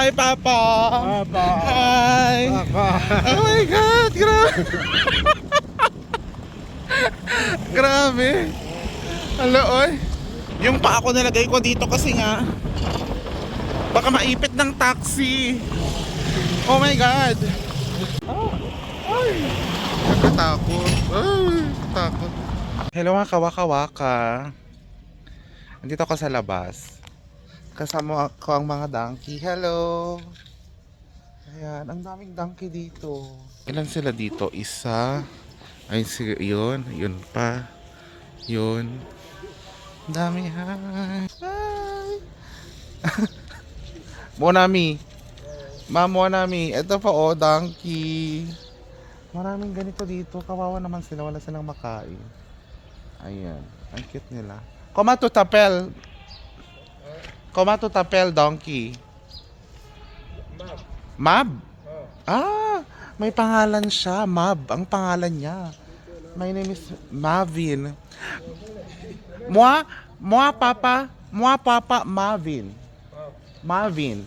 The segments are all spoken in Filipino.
Hi, Papa! Papa. Hi! Papa. Oh my God! Grabe! Grabe! Hello, oy! Yung pa ako nilagay ko dito kasi nga baka maipit ng taxi. Oh my God! Oh, ay! Nakatakot. Ay, takot. Hello mga kawaka-waka. Andito ako sa labas. Kasama ko ang mga donkey. Hello! Ayan, ang daming donkey dito. Ilan sila dito? Isa. Ay, si, yun. Yun pa. Yun. Ang dami. Hi. Hi. Monami. Ma'am Monami. Ito pa oh, donkey. Maraming ganito dito. Kawawa naman sila. Wala silang makain. Ayan. Ang cute nila. Koma to tapel. Koma to tapel, donkey. Mab? Ah, may pangalan siya. Mab, ang pangalan niya. My name is Mavin. Moi, moi papa, moi papa Marvin. Marvin.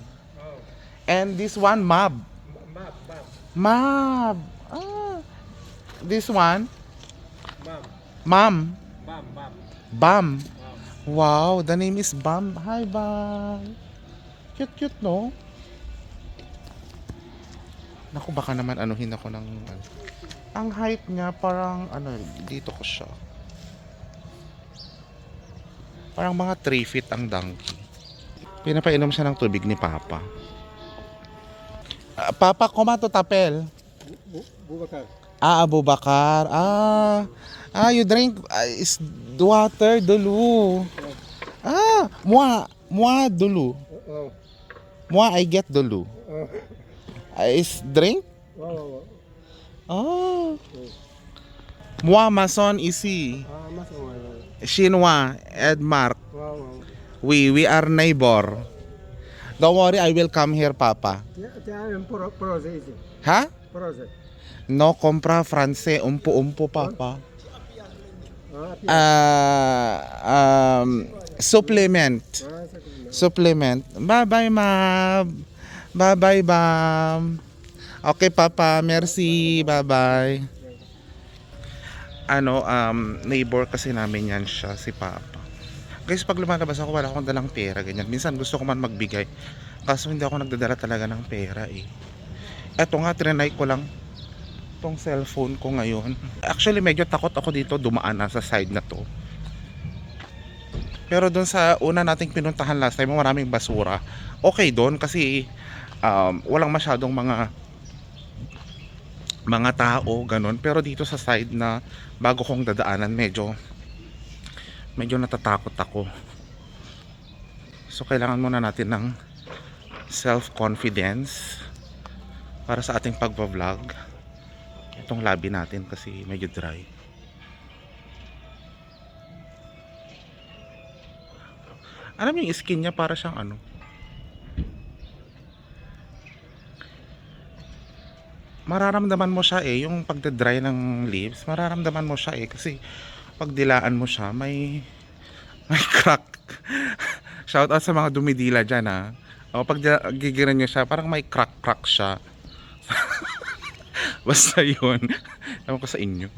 And this one Mab. Mab. Ah. This one Mom. Bam. Wow, the name is Bam. Hi, Bam. Cute, cute, no? Naku, baka naman anuhin ako ng... ano. Ang height niya parang ano, dito ko siya. Parang mga 3 feet ang donkey. Pinapainom siya ng tubig ni Papa. Ah, Papa, kumato tapel. Bubakar. Ah, Abubakar. Ah, ah, you drink ah, is water, dulu. Ah, moi, moi, dulu. Moi, I get dulu. Ah, is drink? Oh. Moi, mason, ici. Chinois, Edmark. We, we are neighbor. Don't worry, I will come here, Papa. Ya, ya yung pro proze isi. Ha? No compra France, umpo-umpo, Papa. Ah, um, supplement. Supplement. Bye-bye, ma'am. Bye-bye, ma'am. Okay, Papa. Merci. Bye-bye. Ano, um, neighbor kasi namin yan siya, si Papa. Guys, pag lumalabas ako, wala akong dalang pera, ganyan. Minsan gusto ko man magbigay. Kaso hindi ako nagdadala talaga ng pera, eh. Eto nga, trinay ko lang tong cellphone ko ngayon. Actually, medyo takot ako dito dumaan na sa side na to. Pero doon sa una nating pinuntahan last time, maraming basura. Okay doon kasi um, walang masyadong mga mga tao, ganun. Pero dito sa side na bago kong dadaanan, medyo medyo natatakot ako. So kailangan muna natin ng self-confidence para sa ating pagbablog. Itong labi natin kasi medyo dry. Alam mo yung skin niya para siyang ano? Mararamdaman mo siya eh, yung pagda-dry ng leaves, mararamdaman mo siya eh kasi pag dilaan mo siya, may may crack. Shout out sa mga dumidila diyan ah. O pag gigiran niyo siya, parang may crack-crack siya. Basta yun. Ewan ko sa inyo.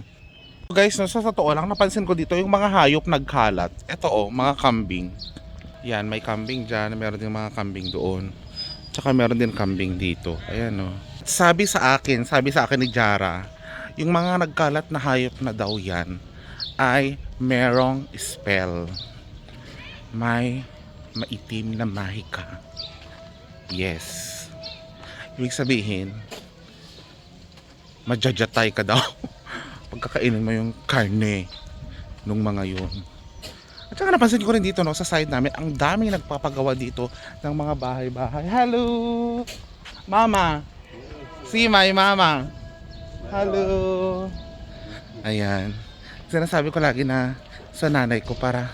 Guys, no, sa totoo lang, napansin ko dito yung mga hayop nagkalat. Ito oh, mga kambing. Yan, may kambing dyan. Meron din mga kambing doon. Tsaka meron din kambing dito. Ayan oh. Sabi sa akin, sabi sa akin ni Jara, yung mga nagkalat na hayop na daw yan ay merong spell. May maitim na mahika. Yes. Ibig sabihin, majajatay ka daw pagkakainin mo yung karne nung mga yun. At saka napansin ko rin dito no, sa side namin, ang daming nagpapagawa dito ng mga bahay-bahay. Hello! Mama! See my mama! Hello! Ayan. Sinasabi ko lagi na sa nanay ko para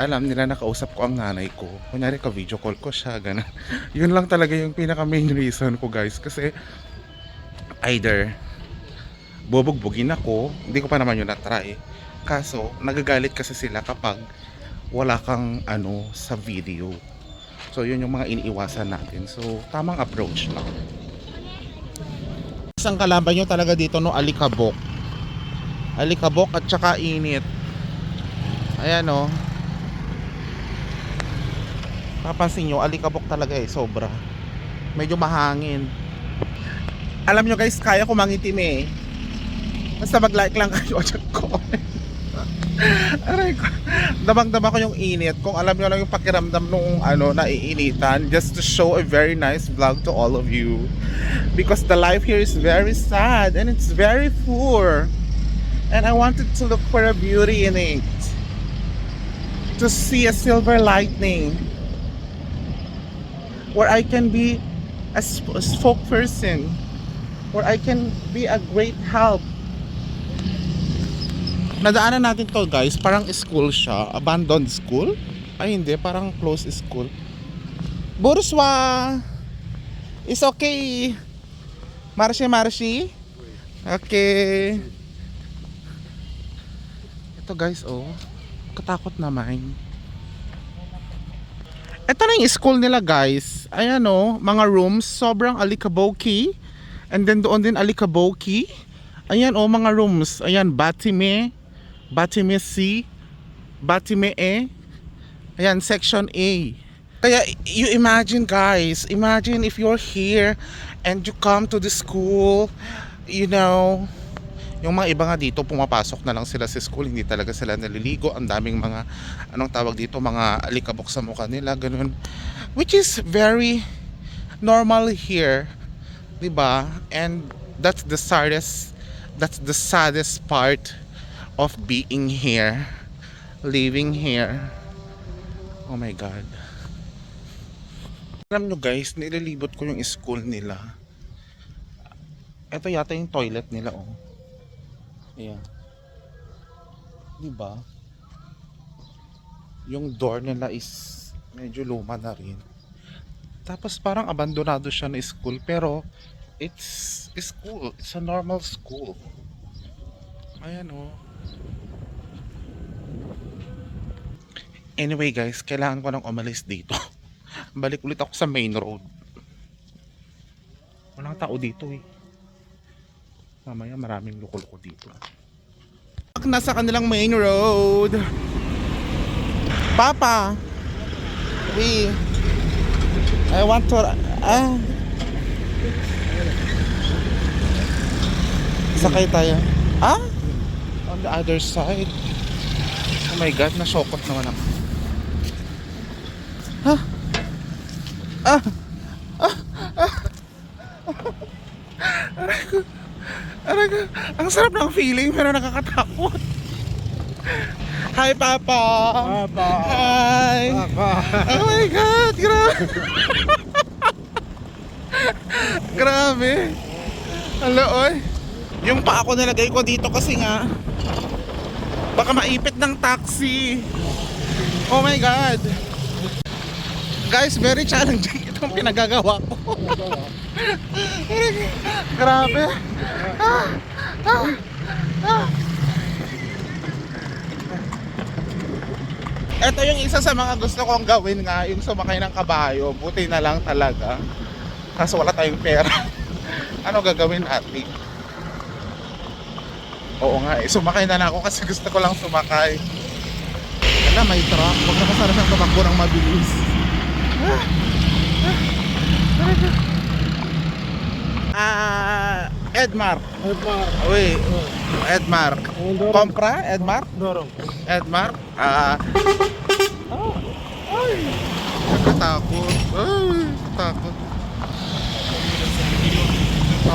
alam nila nakausap ko ang nanay ko. Kunyari ka video call ko siya, ganun. Yun lang talaga yung pinaka main reason ko guys. Kasi either bubugbugin ako, hindi ko pa naman yun na-try. Kaso, nagagalit kasi sila kapag wala kang ano sa video. So yun yung mga iniiwasan natin. So tamang approach lang. Isang kalaban nyo talaga dito no, alikabok. Alikabok at saka init. Ayan o. Papansin nyo, alikabok talaga eh, sobra. Medyo mahangin. Alam nyo guys, kaya ko mangitim eh. Basta mag-like lang kayo at comment. Aray ko. Damang-dama ko yung init. Kung alam nyo lang yung pakiramdam nung ano, naiinitan. Just to show a very nice vlog to all of you. Because the life here is very sad and it's very poor. And I wanted to look for a beauty in it. To see a silver lightning. Where I can be a, sp- a Where I can be a great help Nadaanan natin to guys, parang school siya, abandoned school. Ay hindi, parang closed school. Burswa! Is okay. Marshi, Marshi? Okay. Ito guys, oh. Katakot naman. Ito na yung school nila guys. Ayan oh, mga rooms, sobrang alikaboki. And then doon din alikaboki. Ayan oh, mga rooms. Ayan, Batime. Batime C, Batime E. Ayan, section A. Kaya you imagine guys, imagine if you're here and you come to the school, you know, yung mga iba nga dito pumapasok na lang sila sa school, hindi talaga sila naliligo. Ang daming mga anong tawag dito, mga alikabok sa mukha nila, ganun. Which is very normal here, 'di ba? And that's the saddest that's the saddest part of being here, living here. Oh my God. Alam nyo guys, nililibot ko yung school nila. Ito yata yung toilet nila, oh. Ayan. Diba? Yung door nila is medyo luma na rin. Tapos parang abandonado siya na school, pero it's school. It's a normal school. Ayan, oh. Anyway guys, kailangan ko nang umalis dito. Balik ulit ako sa main road. Walang tao dito eh. Mamaya maraming loko-loko dito. Nasa kanilang main road. Papa! We... I want to... Ah... Sakay tayo. Ah? On the other side. Oh my God, nasokot naman ako. Ha? Ah! Ah! Ah! Ko. Aray ko. Ang sarap ng feeling pero nakakatakot. Hi, Papa! Papa. Hi! Papa. Oh my God! Grabe! Grabe! Hello, oy! Yung pa ako nilagay ko dito kasi nga baka maipit ng taxi. Oh my God! Guys, very challenging itong pinagagawa ko. Grabe! Ah, ah, ah. Ito yung isa sa mga gusto kong gawin nga, yung sumakay ng kabayo. Buti na lang talaga. Kaso wala tayong pera. ano gagawin natin? Oo nga eh, sumakay na lang ako kasi gusto ko lang sumakay. Wala, may truck. Huwag na kasara ng tumakbo ng mabilis. Ah, ah. Ah, Edmar. Papa. Uy, Edmar. Kompra, Edmar? Dorong. Edmar? Ah. Oh. Ay. Nakatakot. Ay, takot.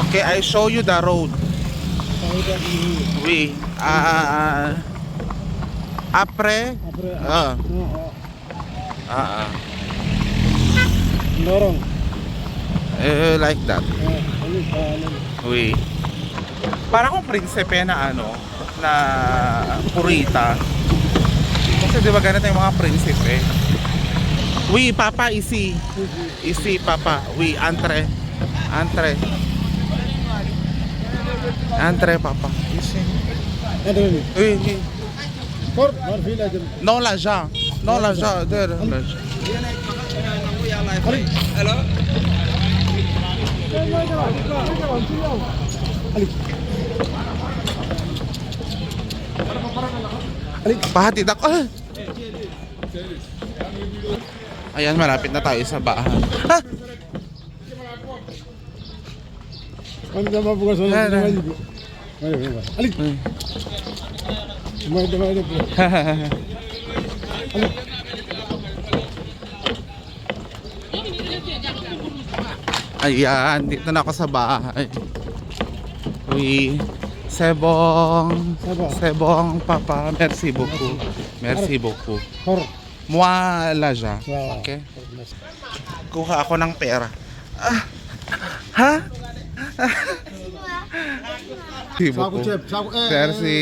Okay, I show you the road. We. Ah. apre. Apre. Ah. Oo. Ah. ah. Dorong. Eh, like that. Ah, We. Para kung prinsipe na ano, na purita. Kasi di ba ganito yung mga prinsipe? We, papa, isi. Isi, papa. We, entre. Entre. Entre, papa. Isi. Oui, oui. Non, l'argent. Non, l'argent. Der, Hello? Pahatid ako. Ah! Ayan, malapit na tayo sa bahay. Ah! Ano naman po kasi Ah, naman yun? Ano ba? Alik! Kumain naman ito po. Ayan, dito na ako sa bahay. Uy, Sebong, Sebong. Sebong, Papa, merci beaucoup. Merci beaucoup. Moi, la ja. Okay. Kuha ako ng pera. Ah, ha? Merci.